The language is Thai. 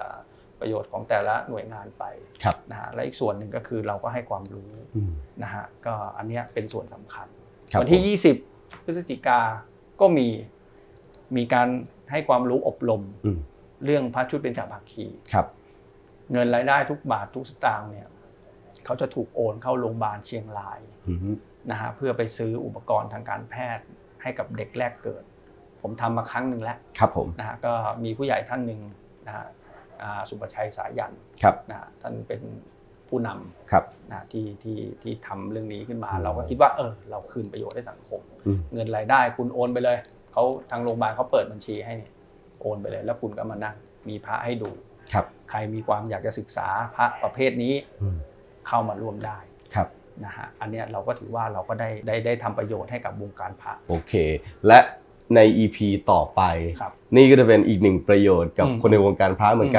อ่าประโยชน์ของแต่ละหน่วยงานไปครับนะฮะและอีกส่วนหนึ่งก็คือเราก็ให้ความรู้อืมนะฮะก็อันเนี้ยเป็นส่วนสำคัญครับวัที่ผม20 พฤศจิกาก็มีมีการให้ความรู้อบรมอืมเรื่องพระชุดเป็นจาภาคีครับ เงินรายได้ทุกบาททุกสตางค์เนี่ยเขาจะถูกโอนเข้าโรงพยาบาลเชียงรายอืมนะฮะเพื่อไปซื้ออุปกรณ์ทางการแพทย์ให้กับเด็กแรกเกิด ผมทำมาครั้งหนึ่งแล้วครับผมนะฮะก็มีผู้ใหญ่ท่านหนึ่งนะฮะอ่า สุประชัยสายันครับนะฮะท่านเป็นผู้นำครับนะที่ที่ที่ทำเรื่องนี้ขึ้นมาอืมเราก็คิดว่าเออเราคืนประโยชน์ให้สังคมอืมเงินรายได้คุณโอนไปเลยเขาทางโรงพยาบาลเขาเปิดบัญชีให้โอนไปเลย แล้วคุณก็มานั่งมีพระให้ดูครับ ใครมีความอยากจะศึกษาพระประเภทนี้อืมเข้ามาร่วมได้ครับนะฮะอันเนี้ยเราก็ถือว่าเราก็ได้ได้ได้ทำประโยชน์ให้กับวงการพระโอเค และใน EP ต่อไปครับนี่ก็จะเป็นอีกหนึ่งประโยชน์กับอืมคนในวงการพระเหมือนกัน